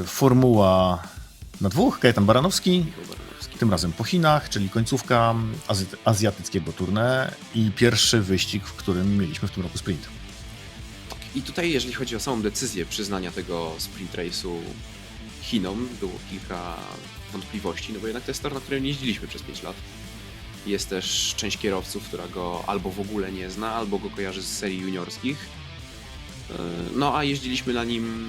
e, formuła na dwóch, Kajetan Baranowski, tym razem po Chinach, czyli końcówka azj- azjatyckiego tournée i pierwszy wyścig, w którym mieliśmy w tym roku sprint. I tutaj, jeżeli chodzi o samą decyzję przyznania tego sprint race'u Chinom, było kilka wątpliwości, no bo jednak to jest tor, na którym nie jeździliśmy przez 5 lat. Jest też część kierowców, która go albo w ogóle nie zna, albo go kojarzy z serii juniorskich. Yy, No a jeździliśmy na nim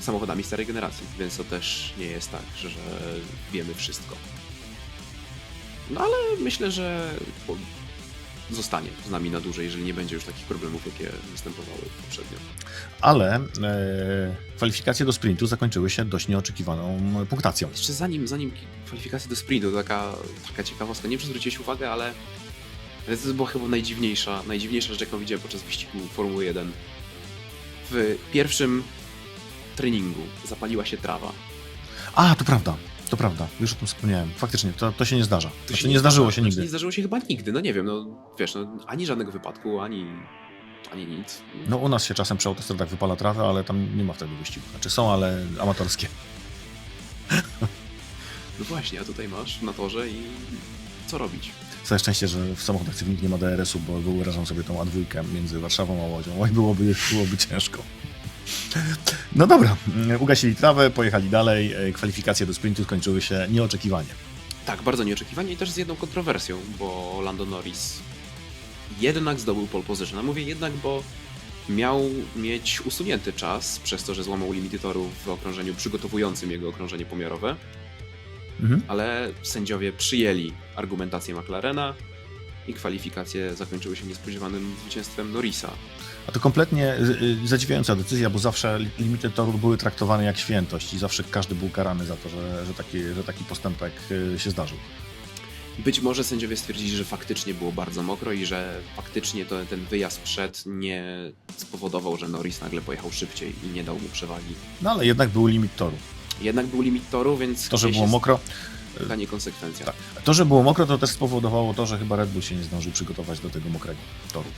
samochodami starej generacji, więc to też nie jest tak, że, że wiemy wszystko. No ale myślę, że zostanie z nami na dłużej, jeżeli nie będzie już takich problemów, jakie występowały poprzednio. Ale e, kwalifikacje do sprintu zakończyły się dość nieoczekiwaną punktacją. Jeszcze zanim, zanim kwalifikacje do sprintu, taka, taka ciekawostka, nie wiem, czy zwróciłeś uwagę, ale ale to była chyba najdziwniejsza, najdziwniejsza rzecz, jaką widziałem podczas wyścigu Formuły 1. W pierwszym treningu zapaliła się trawa. A, to prawda, to prawda, już o tym wspomniałem. Faktycznie, to, to się nie zdarza. To się nie zdarzyło się znaczy, nigdy. Nie zdarzyło się chyba nigdy, no nie wiem, no wiesz, no, ani żadnego wypadku, ani, ani nic. No u nas się czasem przy autostradach wypala trawę, ale tam nie ma wtedy wyścigu. Znaczy są, ale amatorskie. No właśnie, a tutaj masz na torze i co robić? Całe szczęście, że w samochodach cywilnych nie ma DRS-u, bo wyobrażam sobie tą A2 między Warszawą a Łodzią. Oj, byłoby, byłoby ciężko. No dobra, ugasili trawę, pojechali dalej. E, Kwalifikacje do sprintu skończyły się nieoczekiwanie. Tak, bardzo nieoczekiwanie i też z jedną kontrowersją, bo Lando Norris jednak zdobył pole position. A mówię jednak, bo miał mieć usunięty czas przez to, że złamał limity toru w okrążeniu przygotowującym jego okrążenie pomiarowe, Mhm. ale sędziowie przyjęli argumentację McLarena i kwalifikacje zakończyły się niespodziewanym zwycięstwem Norrisa. A to kompletnie y, y, zadziwiająca decyzja, bo zawsze li- limity toru były traktowane jak świętość i zawsze każdy był karany za to, że, że, taki, że taki postępek y, się zdarzył. Być może sędziowie stwierdzili, że faktycznie było bardzo mokro i że faktycznie to, ten wyjazd przed nie spowodował, że Norris nagle pojechał szybciej i nie dał mu przewagi. No ale jednak był limit toru. Jednak był limit toru, więc To, że było jest mokro, taka niekonsekwencja. Tak. To, że było mokro, to też spowodowało to, że chyba Red Bull się nie zdążył przygotować do tego mokrego toru.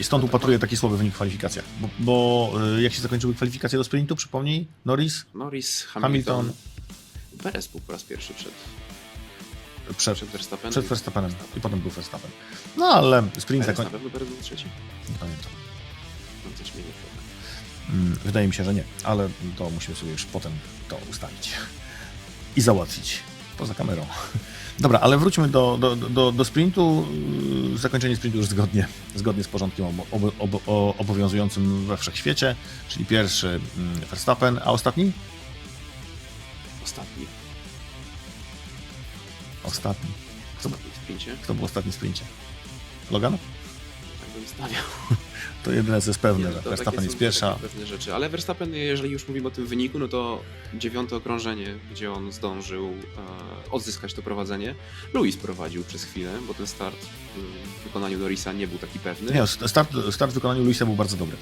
I stąd No tak, upatruję taki słaby wynik w kwalifikacjach. Bo, bo y, jak się zakończyły kwalifikacje do sprintu, przypomnij, Norris Norris, Hamilton, Hamilton. Perez był po raz pierwszy przed, przed, przed Verstappenem. przed Verstappenem i potem był Verstappen. No ale sprint Perez na zakończył. pewno Perez był trzeci? Nie pamiętam. Mam coś mniej pewne. Mm, Wydaje mi się, że nie, ale to musimy sobie już potem to ustalić i załatwić poza kamerą. Dobra, ale wróćmy do, do, do, do sprintu. Yy, Zakończenie sprintu już zgodnie, zgodnie z porządkiem obo, obo, obo, o- obowiązującym we wszechświecie, czyli pierwszy mm, Verstappen, a ostatni? Ostatni. Ostatni. Kto, Ostatni w sprincie. kto był ostatni w sprincie? Logan? Tak bym stawiał. To jedyne co jest pewne, że Verstappen jest pierwsza. pewne rzeczy. Ale Verstappen, jeżeli już mówimy o tym wyniku, no to dziewiąte okrążenie, gdzie on zdążył e, odzyskać to prowadzenie. Luis prowadził przez chwilę, bo ten start w wykonaniu Norrisa nie był taki pewny. Nie, start, start w wykonaniu Luisa był bardzo dobry.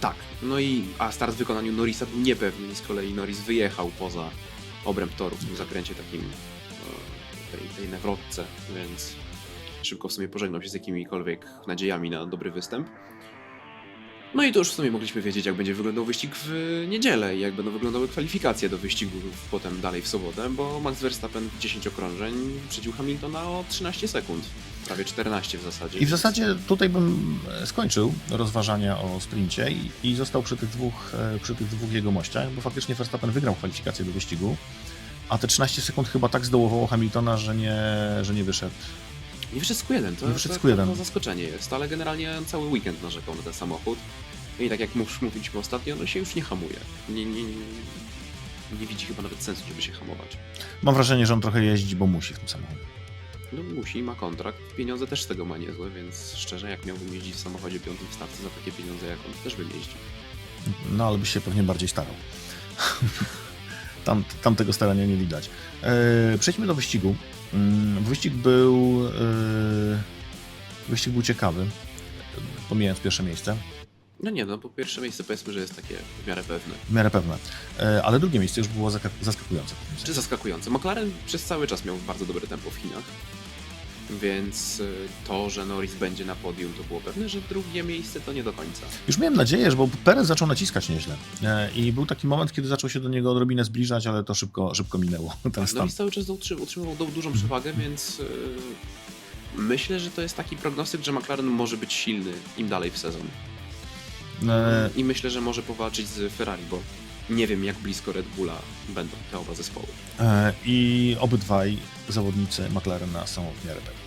Tak, no i a start w wykonaniu Norrisa był niepewny i z kolei Norris wyjechał poza obręb toru w tym zakręcie takim e, tej, tej nawrotce, więc szybko w sumie pożegnał się z jakimikolwiek nadziejami na dobry występ. No i to już w sumie mogliśmy wiedzieć, jak będzie wyglądał wyścig w niedzielę i jak będą wyglądały kwalifikacje do wyścigu potem dalej w sobotę, bo Max Verstappen w 10 okrążeń wyprzedził Hamiltona o 13 sekund. Prawie 14 w zasadzie. I w zasadzie tutaj bym e, skończył rozważania o sprincie i, i został przy tych, dwóch, e, przy tych dwóch jegomościach, bo faktycznie Verstappen wygrał kwalifikację do wyścigu, a te 13 sekund chyba tak zdołowało Hamiltona, że nie, że nie wyszedł. Nie z Q1, to, Nie z Q1. to, to zaskoczenie jest, ale generalnie cały weekend narzekał na ten samochód. I tak jak już mówiliśmy ostatnio, no się już nie hamuje. Nie, nie, nie, nie widzi chyba nawet sensu, żeby się hamować. Mam wrażenie, że on trochę jeździ, bo musi w tym samochodzie. No musi, ma kontrakt, pieniądze też z tego ma niezłe, więc szczerze, jak miałbym jeździć w samochodzie piątym w stawce za takie pieniądze jak on, też bym jeździł. No ale byś się pewnie bardziej starał. Tam, tam tego starania nie widać. E, przejdźmy do wyścigu. Mm, Wyścig był, e, wyścig był ciekawy, pomijając pierwsze miejsce. No nie, no po pierwsze miejsce powiedzmy, że jest takie w miarę pewne. W miarę pewne. E, Ale drugie miejsce już było zaskakujące. Czy zaskakujące? McLaren przez cały czas miał bardzo dobre tempo w Chinach. Więc y, to, że Norris będzie na podium, to było pewne, że drugie miejsce to nie do końca. Już miałem nadzieję, że bo Perez zaczął naciskać nieźle. E, I był taki moment, kiedy zaczął się do niego odrobinę zbliżać, ale to szybko, szybko minęło. Ten stan. Norris cały czas utrzymywał, utrzymywał du- dużą przewagę, więc y, myślę, że to jest taki prognostyk, że McLaren może być silny im dalej w sezon. E, I myślę, że może powalczyć z Ferrari, bo nie wiem, jak blisko Red Bulla będą te oba zespoły. E, I obydwaj zawodnicy McLarena są w miarę pewni.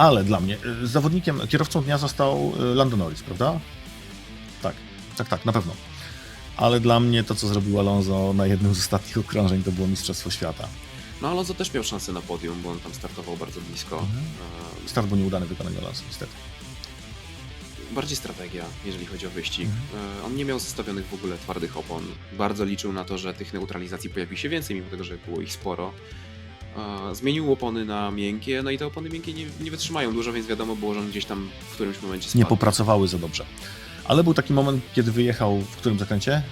Ale dla mnie e, zawodnikiem, kierowcą dnia został e, Lando Norris, prawda? Tak, tak, tak, na pewno. Ale dla mnie to, co zrobił Alonso na jednym z ostatnich okrążeń, to było Mistrzostwo Świata. No Alonso też miał szansę na podium, bo on tam startował bardzo blisko. Mhm. Start był nieudany wykonania Alonso, niestety. bardziej strategia, jeżeli chodzi o wyścig. Mhm. E, On nie miał zostawionych w ogóle twardych opon. Bardzo liczył na to, że tych neutralizacji pojawi się więcej, mimo tego, że było ich sporo. Zmienił opony na miękkie, no i te opony miękkie nie, nie wytrzymają dużo, więc wiadomo było, że on gdzieś tam w którymś momencie spadł. Nie popracowały za dobrze. Ale był taki moment, kiedy wyjechał w którym zakręcie?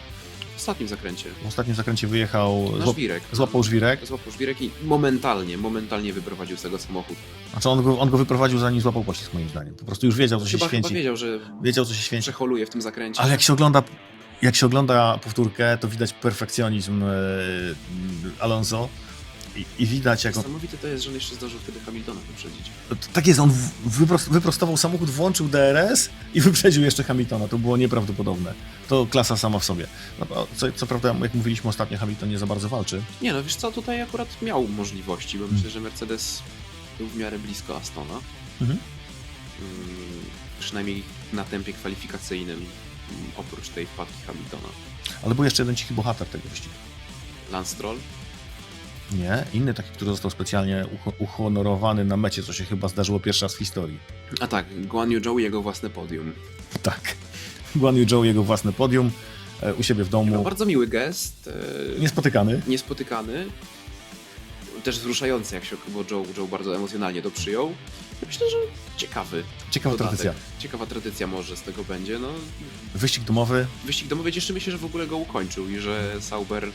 W ostatnim zakręcie. W ostatnim zakręcie wyjechał, Na żwirek. złapał żwirek. Złapał żwirek i momentalnie, momentalnie wyprowadził z tego samochód. Znaczy on go, on go wyprowadził zanim złapał pościsk moim zdaniem. Po prostu już wiedział, co się Chyba, chyba święci. wiedział, że Wiedział, co się święci. przeholuje w tym zakręcie. Ale jak się ogląda, jak się ogląda powtórkę, to widać perfekcjonizm e, Alonso i, i widać jak on... Niesamowite to jest, że on jeszcze zdążył wtedy Hamiltona wyprzedzić. Tak jest, on w- wyprost, wyprostował samochód, włączył DRS i wyprzedził jeszcze Hamiltona. To było nieprawdopodobne. To klasa sama w sobie. No, bo co, co prawda, jak mówiliśmy ostatnio, Hamilton nie za bardzo walczy. Nie no, wiesz co, tutaj akurat miał możliwości, bo Hmm. myślę, że Mercedes był w miarę blisko Astona. Mhm. Mm, przynajmniej na tempie kwalifikacyjnym, mm, oprócz tej wpadki Hamiltona. Ale był jeszcze jeden cichy bohater tego wyścigu. Lance Stroll? Nie, inny taki, który został specjalnie uho- uhonorowany na mecie, co się chyba zdarzyło pierwszy raz w historii. A tak, Guan Yu Zhou i jego własne podium. Tak. Guan Yu Zhou, jego własne podium e, u siebie w No, domu. bardzo miły gest, e, Niespotykany. niespotykany, też wzruszający, jak się, bo Joe, Joe bardzo emocjonalnie to przyjął. Myślę, że ciekawy. Ciekawa dodatek. tradycja. Ciekawa tradycja może z tego będzie. No, Wyścig domowy. wyścig domowy cieszymy się, że w ogóle go ukończył i że Sauber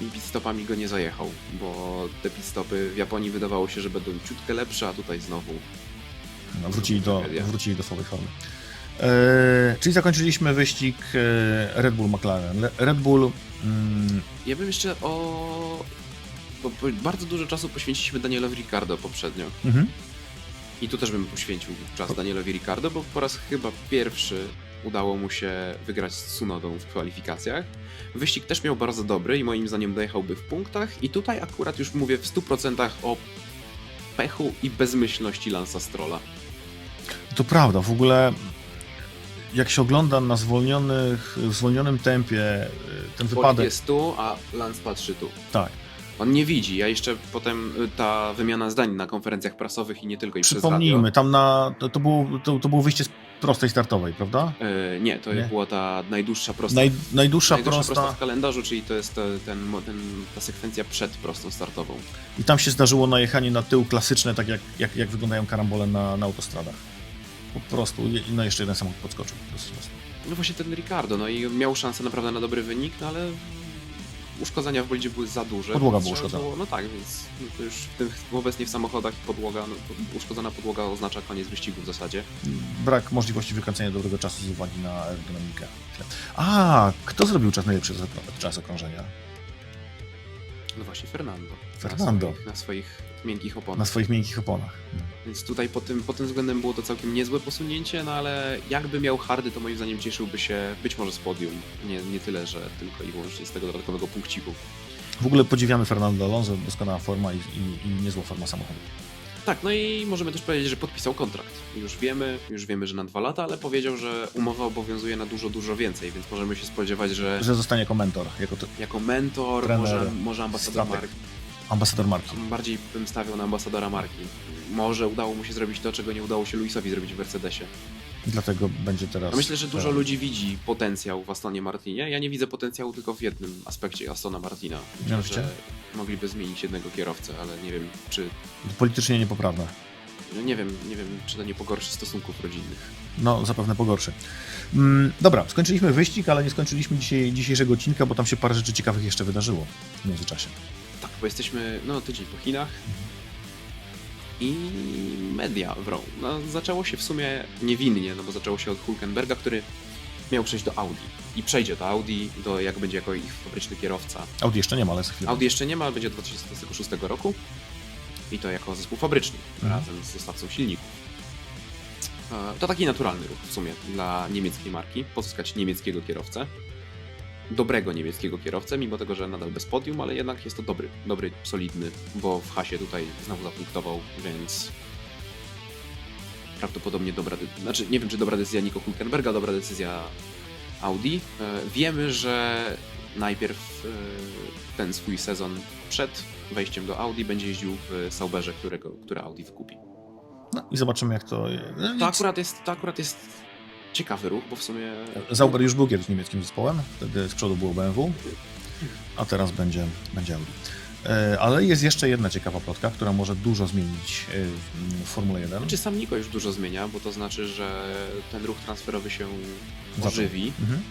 tymi pitstopami go nie zajechał, bo te pitstopy w Japonii wydawało się, że będą ciutkę lepsze, a tutaj znowu. No, wrócili, do, wrócili do słabej formy. E, czyli zakończyliśmy wyścig e, Red Bull McLaren. Red Bull. Mm, Ja bym jeszcze o... Bo bardzo dużo czasu poświęciliśmy Danielowi Ricardo poprzednio. mhm. I tu też bym poświęcił czas Danielowi Ricardo, bo po raz chyba pierwszy udało mu się wygrać z Tsunodą w kwalifikacjach. Wyścig też miał bardzo dobry i moim zdaniem dojechałby w punktach. I tutaj akurat już mówię w 100% o pechu i bezmyślności Lansa Strolla. To prawda, w ogóle jak się ogląda na zwolnionych, w zwolnionym tempie e, ten Wypadek wypadek. jest tu, a Lance patrzy tu. Tak. On nie widzi, a jeszcze potem y, ta wymiana zdań na konferencjach prasowych i nie tylko i. Przypomnijmy, tam na. To, to, było, to, to było wyjście z prostej startowej, prawda? E, nie, to Nie? była ta najdłuższa prosta Naj, najdłuższa, Najdłuższa prosta. prosta w kalendarzu, czyli to jest te- ten, ten, ta sekwencja przed prostą startową. I tam się zdarzyło najechanie na tył klasyczne, tak jak, jak, jak wyglądają karambole na, na autostradach. Po prostu. No jeszcze jeden samochód podskoczył. No właśnie ten Ricardo, no i miał szansę naprawdę na dobry wynik, no ale uszkodzenia w bolidzie były za duże. Podłoga była uszkodzona. było- No tak, więc no to już w tych, obecnie w samochodach podłoga, no, uszkodzona podłoga oznacza koniec wyścigu w zasadzie. Brak możliwości wykręcenia dobrego czasu z uwagi na aerodynamikę. A, kto zrobił czas najlepszy za- czas okrążenia? No właśnie Fernando. Fernando. Na swoich, na swoich miękkich oponach. Na swoich miękkich oponach. Więc tutaj pod tym, pod tym względem było to całkiem niezłe posunięcie, no ale jakby miał hardy, to moim zdaniem cieszyłby się być może z podium. Nie, nie tyle, że tylko i wyłącznie z tego dodatkowego punkciku. W ogóle podziwiamy Fernando Alonso, doskonała forma i, i, i niezła forma samochodu. Tak, no i możemy też powiedzieć, że podpisał kontrakt. Już wiemy, już wiemy, że na dwa lata, ale powiedział, że umowa obowiązuje na dużo, dużo więcej, więc możemy się spodziewać, że Że zostanie jako mentor, jako jako mentor, Trener, może, może ambasador marki. Ambasador marki. Bardziej bym stawiał na ambasadora marki. Może udało mu się zrobić to, czego nie udało się Luisowi zrobić w Mercedesie. Dlatego będzie teraz. Myślę, że dużo ludzi widzi potencjał w Astonie Martinie. Ja nie widzę potencjału tylko w jednym aspekcie Astona Martina. Myślę, że mogliby zmienić jednego kierowcę, ale nie wiem, czy Politycznie niepoprawne. no nie wiem, nie wiem, czy to nie pogorszy stosunków rodzinnych. No, zapewne pogorszy. Mm, dobra, skończyliśmy wyścig, ale nie skończyliśmy dzisiaj, dzisiejszego odcinka, bo tam się parę rzeczy ciekawych jeszcze wydarzyło w międzyczasie. Tak, bo jesteśmy no tydzień po Chinach. i media wrą. No, zaczęło się w sumie niewinnie, no bo zaczęło się od Hulkenberga, który miał przejść do Audi i przejdzie do Audi, do, jak będzie jako ich fabryczny kierowca. Audi jeszcze nie ma, ale za chwilę. Audi jeszcze nie ma, ale będzie od 2026 roku i to jako zespół fabryczny Mhm. razem z dostawcą silników. E, To taki naturalny ruch w sumie dla niemieckiej marki, pozyskać niemieckiego kierowcę, dobrego niemieckiego kierowcę, mimo tego, że nadal bez podium, ale jednak jest to dobry, dobry, solidny, bo w hasie tutaj znowu zapunktował, więc prawdopodobnie dobra, znaczy nie wiem, czy dobra decyzja Nico Hulkenberga, dobra decyzja Audi. E, Wiemy, że najpierw e, ten swój sezon przed wejściem do Audi będzie jeździł w Sauberze, którego, które Audi wykupi. No i zobaczymy, jak to. No, To akurat jest, to akurat jest ciekawy ruch, bo w sumie Zauber już był kiedyś niemieckim zespołem, wtedy z przodu było BMW, a teraz będzie, będzie Audi. E, Ale jest jeszcze jedna ciekawa plotka, która może dużo zmienić e, w Formule 1. Czy sam Niko już dużo zmienia, bo to znaczy, że ten ruch transferowy się ożywi. Mhm.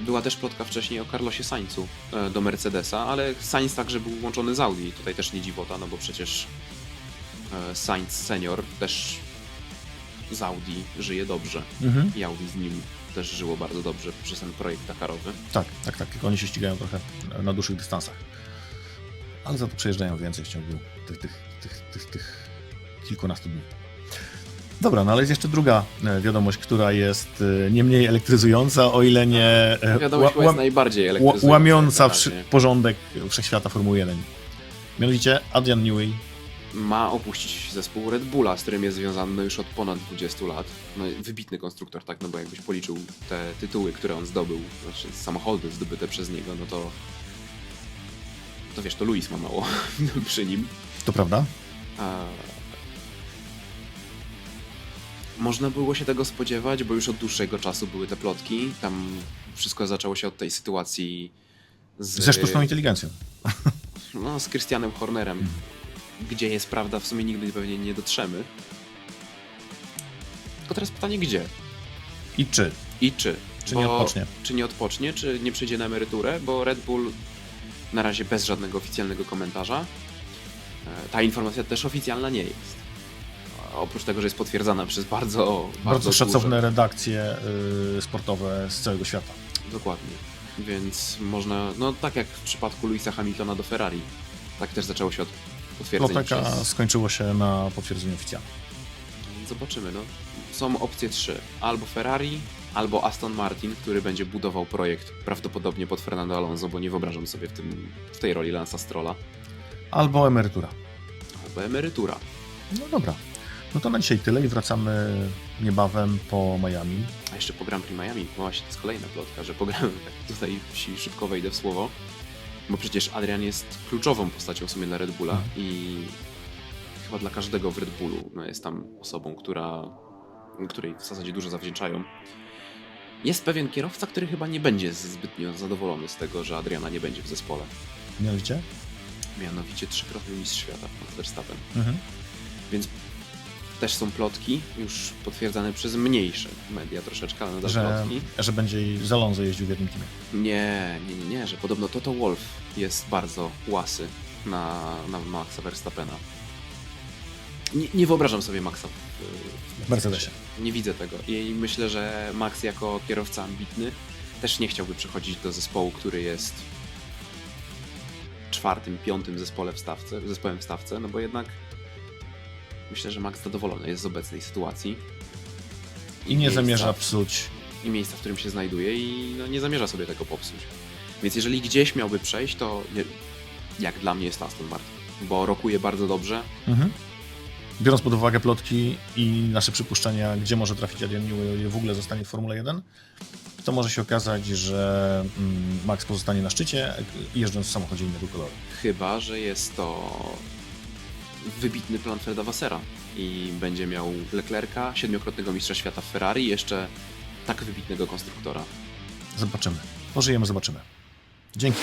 Była też plotka wcześniej o Carlosie Sainzu e, do Mercedesa, ale Sainz także był łączony z Audi. Tutaj też nie dziwota, no bo przecież Sainz senior też z Audi żyje dobrze. Mhm. I Audi z nim też żyło bardzo dobrze przez ten projekt Dakarowy. Tak, tak, tak. Tylko oni się ścigają trochę na dłuższych dystansach. Ale za to przejeżdżają więcej w ciągu tych, tych, tych, tych, tych kilkunastu dni. Dobra, no ale jest jeszcze druga e, wiadomość, która jest e, nie mniej elektryzująca, o ile nie e, Wiadomo, ła- jest najbardziej elektryzująca. łamiąca wszy- porządek wszechświata Formuły 1. Mianowicie Adrian Newey ma opuścić zespół Red Bulla, z którym jest związany no już od ponad 20 lat. No, wybitny konstruktor, tak, no bo jakbyś policzył te tytuły, które on zdobył, znaczy samochody zdobyte przez niego, no to to wiesz, to Luis ma mało przy nim. To prawda? A... Można było się tego spodziewać, bo już od dłuższego czasu były te plotki. Tam wszystko zaczęło się od tej sytuacji z, Ze sztuczną inteligencją. no, z Christianem Hornerem. Gdzie jest prawda, w sumie nigdy pewnie nie dotrzemy. Tylko teraz pytanie, gdzie I czy? i czy. Czy nie odpocznie? Czy nie odpocznie, czy nie przejdzie na emeryturę, bo Red Bull na razie bez żadnego oficjalnego komentarza. E, Ta informacja też oficjalna nie jest. A Oprócz tego, że jest potwierdzana przez bardzo, bardzo, Bardzo szacowne duże- redakcje y, sportowe z całego świata. Dokładnie. Więc można, no tak jak w przypadku Louisa Hamiltona do Ferrari, tak też zaczęło się od potwierdzeń Ploteka przez... skończyło się na potwierdzeniu oficjalnym. Zobaczymy, no. Są opcje trzy. Albo Ferrari, albo Aston Martin, który będzie budował projekt prawdopodobnie pod Fernando Alonso, bo nie wyobrażam sobie w, tym, w tej roli Lansa Strolla. Albo emerytura. Albo emerytura. No dobra. No to na dzisiaj tyle i wracamy niebawem po Miami. A jeszcze po Grand Prix Miami, bo właśnie to jest kolejna plotka, że pogramy, tak tutaj szybko wejdę w słowo, bo przecież Adrian jest kluczową postacią w sumie dla Red Bulla Mhm. i chyba dla każdego w Red Bullu no, jest tam osobą, która, której w zasadzie dużo zawdzięczają. Jest pewien kierowca, który chyba nie będzie zbytnio zadowolony z tego, że Adriana nie będzie w zespole. Mianowicie? Mianowicie trzykrotny mistrz świata, Verstappen. Mhm. Więc też są plotki, już potwierdzane przez mniejsze media troszeczkę, ale nadal Że, plotki. że będzie i z Alonso jeździł w jednym teamie. Nie, nie, nie, nie, że podobno Toto Wolf jest bardzo łasy na, na Maxa Verstappena. Nie, nie wyobrażam sobie Maxa w, W Mercedesie. Nie widzę tego. I myślę, że Max jako kierowca ambitny też nie chciałby przechodzić do zespołu, który jest czwartym, piątym zespole w stawce, zespołem w stawce, no bo jednak myślę, że Max zadowolony jest z obecnej sytuacji. I nie miejsca- zamierza psuć. i miejsca, w którym się znajduje i no, nie zamierza sobie tego popsuć. Więc jeżeli gdzieś miałby przejść, to nie, jak dla mnie jest Aston Martin, bo rokuje bardzo dobrze. Mhm. Biorąc pod uwagę plotki i nasze przypuszczenia, gdzie może trafić Adrian Newey, o ile w ogóle zostanie w Formule 1, to może się okazać, że mm, Max pozostanie na szczycie, jeżdżąc w samochodzie innego koloru. Chyba, że jest to wybitny plan Freda Wassera i będzie miał Leclerca, siedmiokrotnego mistrza świata w Ferrari jeszcze tak wybitnego konstruktora. Zobaczymy. Pożyjemy, zobaczymy. Dzięki.